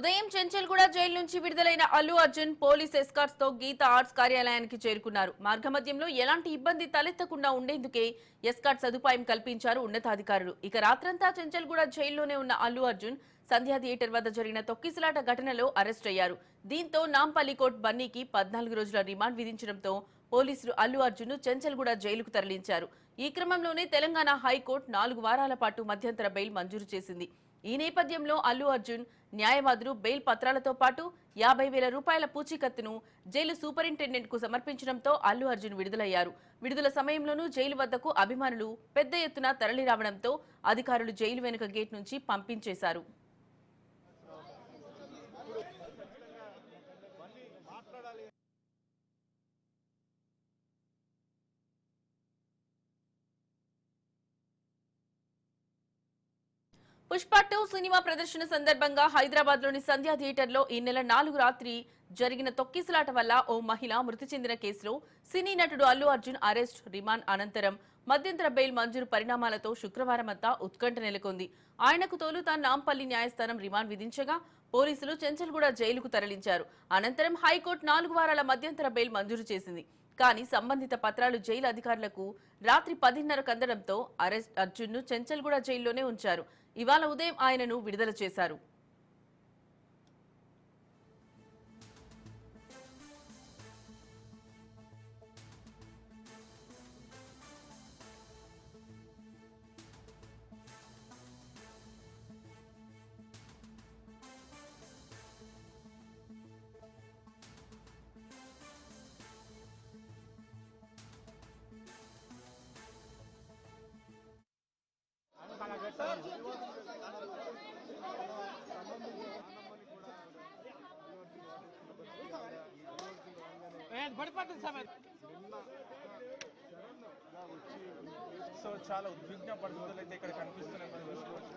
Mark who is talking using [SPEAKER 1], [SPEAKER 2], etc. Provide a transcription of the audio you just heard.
[SPEAKER 1] ఉదయం చెంచల్గూడ జైలు నుంచి విడుదలైన అల్లు అర్జున్ పోలీస్ ఎస్కార్ట్స్తో గీత ఆర్ట్స్ కార్యాలయానికి చేరుకున్నారు. మార్గమధ్యంలో ఎలాంటి ఇబ్బంది తలెత్తకుండా ఉండేందుకే ఎస్కార్ట్ సదుపాయం కల్పించారు ఉన్నతాధికారులు. ఇక రాత్రంతా చెంచల్గూడ జైల్లోనే ఉన్న అల్లు అర్జున్ సంధ్యా థియేటర్ వద్ద జరిగిన తొక్కిసలాట ఘటనలో అరెస్ట్ అయ్యారు. దీంతో నాంపల్లి కోర్ట్ బన్నీకి పద్నాలుగు రోజుల రిమాండ్ విధించడంతో పోలీసులు అల్లు అర్జున్ చెంచల్గూడ జైలుకు తరలించారు. ఈ క్రమంలోనే తెలంగాణ హైకోర్టు నాలుగు వారాల పాటు మధ్యంతర బెయిల్ మంజూరు చేసింది. ఈ నేపథ్యంలో అల్లు అర్జున్ న్యాయవాదులు బెయిల్ పత్రాలతో పాటు యాభై వేల రూపాయల పూచీకత్తును జైలు సూపరింటెండెంట్కు సమర్పించడంతో అల్లు అర్జున్ విడుదలయ్యారు. విడుదల సమయంలోనూ జైలు వద్దకు అభిమానులు పెద్ద ఎత్తున తరలి రావడంతో అధికారులు జైలు వెనుక గేట్ నుంచి పంపించేశారు. పుష్ప టూ సినిమా ప్రదర్శన సందర్భంగా హైదరాబాద్లోని సంధ్యా థియేటర్లో ఈ నెల నాలుగు రాత్రి జరిగిన తొక్కిసలాట వల్ల ఓ మహిళ మృతి చెందిన కేసులో సినీ నటుడు అల్లు అర్జున్ అరెస్ట్ రిమాండ్ అనంతరం మధ్యంతర బెయిల్ మంజూరు పరిణామాలతో శుక్రవారం అంతా ఉత్కంఠ నెలకొంది. ఆయనకు తోలుతా నాంపల్లి న్యాయస్థానం రిమాండ్ విధించగా పోలీసులు చెంచల్గూడ జైలుకు తరలించారు. అనంతరం హైకోర్టు నాలుగు వారాల మధ్యంతర బెయిల్ మంజూరు చేసింది. కానీ సంబంధిత పత్రాలు జైలు అధికారులకు రాత్రి పదిన్నర కందడంతో అరెస్ట్ అర్జున్ను చెంచల్గూడ జైల్లోనే ఉంచారు. ఇవాళ ఉదయం ఆయనను విడుదల చేశారు.
[SPEAKER 2] పడిపోతుంది సమేత
[SPEAKER 3] సో చాలా ఉద్విగ్న పరిస్థితులు అయితే ఇక్కడ కనిపిస్తున్నాయి మనం చూసుకోవచ్చు